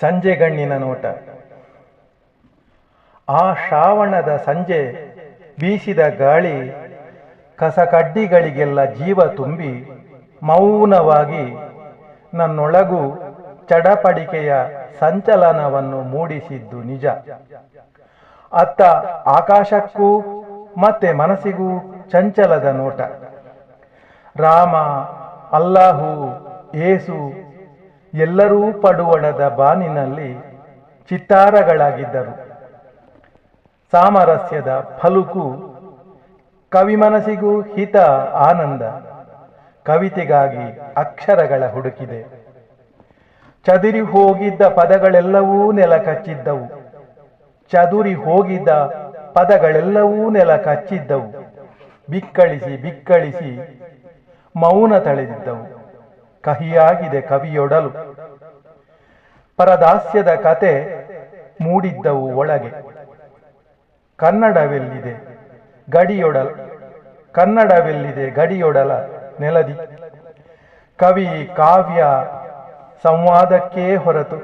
ಸಂಜೆಗಣ್ಣಿನ ನೋಟ. ಆ ಶ್ರಾವಣದ ಸಂಜೆ ಬೀಸಿದ ಗಾಳಿ ಕಸಕಡ್ಡಿಗಳಿಗೆಲ್ಲ ಜೀವ ತುಂಬಿ ಮೌನವಾಗಿ ನನ್ನೊಳಗೂ ಚಡಪಡಿಕೆಯ ಸಂಚಲನವನ್ನು ಮೂಡಿಸಿದ್ದು ನಿಜ. ಅತ್ತ ಆಕಾಶಕ್ಕೂ ಮತ್ತೆ ಮನಸ್ಸಿಗೂ ಚಂಚಲದ ನೋಟ. ರಾಮ, ಅಲ್ಲಾಹು, ಏಸು ಎಲ್ಲರೂ ಪಡುವಣದ ಬಾನಿನಲ್ಲಿ ಚಿತ್ತಾರಗಳಾಗಿದ್ದರು. ಸಾಮರಸ್ಯದ ಫಲುಕು ಕವಿ ಮನಸ್ಸಿಗೂ ಹಿತ ಆನಂದ, ಕವಿತೆಗಾಗಿ ಅಕ್ಷರಗಳ ಹುಡುಕಿದೆ. ಚದುರಿ ಹೋಗಿದ್ದ ಪದಗಳೆಲ್ಲವೂ ನೆಲ ಕಚ್ಚಿದ್ದವು ಚದುರಿ ಹೋಗಿದ್ದ ಪದಗಳೆಲ್ಲವೂ ನೆಲ ಕಚ್ಚಿದ್ದವು ಬಿಕ್ಕಳಿಸಿ ಬಿಕ್ಕಳಿಸಿ ಮೌನ ತಳೆದಿದ್ದವು. ಕಹಿಯಾಗಿದೆ ಕವಿಯೊಡಲು. ಪರದಾಸ್ಯದ ಕತೆ ಮೂಡಿದ್ದವು ಒಳಗೆ. ಕನ್ನಡವೆಲ್ಲಿದೆ? ಗಡಿಯೊಡಲ. ಕನ್ನಡವೆಲ್ಲಿದೆ? ಗಡಿಯೊಡಲ ನೆಲದಿ. ಕವಿ ಕಾವ್ಯ ಸಂವಾದಕ್ಕೇ ಹೊರತು.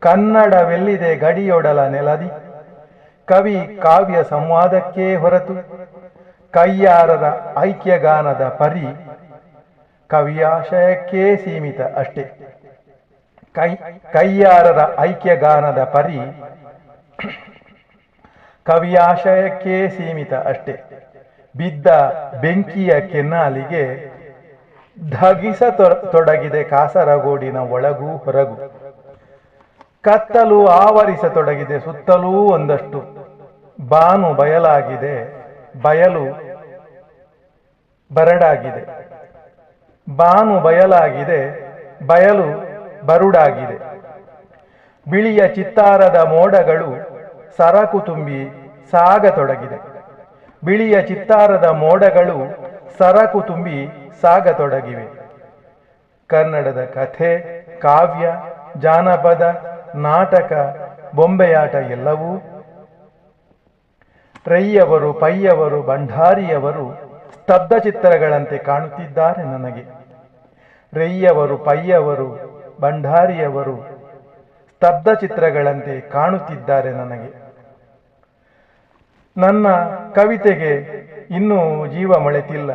ಕನ್ನಡವೆಲ್ಲಿದೆ? ಗಡಿಯೊಡಲ ನೆಲದಿ. ಕವಿ ಕಾವ್ಯ ಸಂವಾದಕ್ಕೇ ಹೊರತು. ಕೈಯಾರರ ಐಕ್ಯಗಾನದ ಪರಿ ಕವಿಯಾಶಯಕ್ಕೇ ಸೀಮಿತ ಅಷ್ಟೇ. ಕೈ, ಕೈಯಾರರ ಐಕ್ಯಗಾನದ ಪರಿ ಕವಿಯಾಶಯಕ್ಕೇ ಸೀಮಿತ ಅಷ್ಟೇ. ಬಿದ್ದ ಬೆಂಕಿಯ ಕೆನ್ನಾಲಿಗೆ ಧಗಿಸ ತೊಡಗಿದೆ ಕಾಸರಗೋಡಿನ ಒಳಗೂ ಹೊರಗು. ಕತ್ತಲು ಆವರಿಸತೊಡಗಿದೆ ಸುತ್ತಲೂ ಒಂದಷ್ಟು. ಬಾನು ಬಯಲಾಗಿದೆ, ಬಯಲು ಬರಡಾಗಿದೆ. ಬಾನು ಬಯಲಾಗಿದೆ, ಬಯಲು ಬರುಡಾಗಿದೆ. ಬಿಳಿಯ ಚಿತ್ತಾರದ ಮೋಡಗಳು ಸರಕು ತುಂಬಿ ಸಾಗತೊಡಗಿದೆ. ಬಿಳಿಯ ಚಿತ್ತಾರದ ಮೋಡಗಳು ಸರಕು ತುಂಬಿ ಸಾಗತೊಡಗಿವೆ. ಕನ್ನಡದ ಕಥೆ, ಕಾವ್ಯ, ಜಾನಪದ, ನಾಟಕ, ಬೊಂಬೆಯಾಟ ಎಲ್ಲವೂ ರೈಯವರು, ಪೈಯವರು, ಭಂಡಾರಿಯವರು ಸ್ತಬ್ಧ ಚಿತ್ರಗಳಂತೆ ಕಾಣುತ್ತಿದ್ದಾರೆ ನನಗೆ. ರೈಯವರು ಪೈಯವರು, ಭಂಡಾರಿಯವರು ಸ್ತಬ್ಧ ಚಿತ್ರಗಳಂತೆ ಕಾಣುತ್ತಿದ್ದಾರೆ ನನಗೆ. ನನ್ನ ಕವಿತೆಗೆ ಇನ್ನೂ ಜೀವ ಮೊಳೆತಿಲ್ಲ.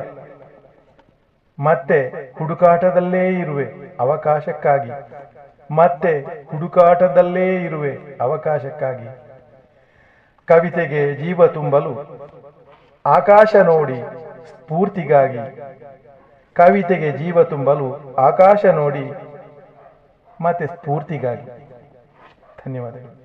ಮತ್ತೆ ಹುಡುಕಾಟದಲ್ಲೇ ಇರುವೆ, ಅವಕಾಶಕ್ಕಾಗಿ. ಮತ್ತೆ ಹುಡುಕಾಟದಲ್ಲೇ ಇರುವೆ, ಅವಕಾಶಕ್ಕಾಗಿ. ಕವಿತೆಗೆ ಜೀವ ತುಂಬಲು ಆಕಾಶ ನೋಡಿ ಸ್ಫೂರ್ತಿಗಾಗಿ. ಕವಿತೆಗೆ ಜೀವ ತುಂಬಲು ಆಕಾಶ ನೋಡಿ ಮತ್ತೆ ಸ್ಫೂರ್ತಿಗಾಗಿ. ಧನ್ಯವಾದಗಳು.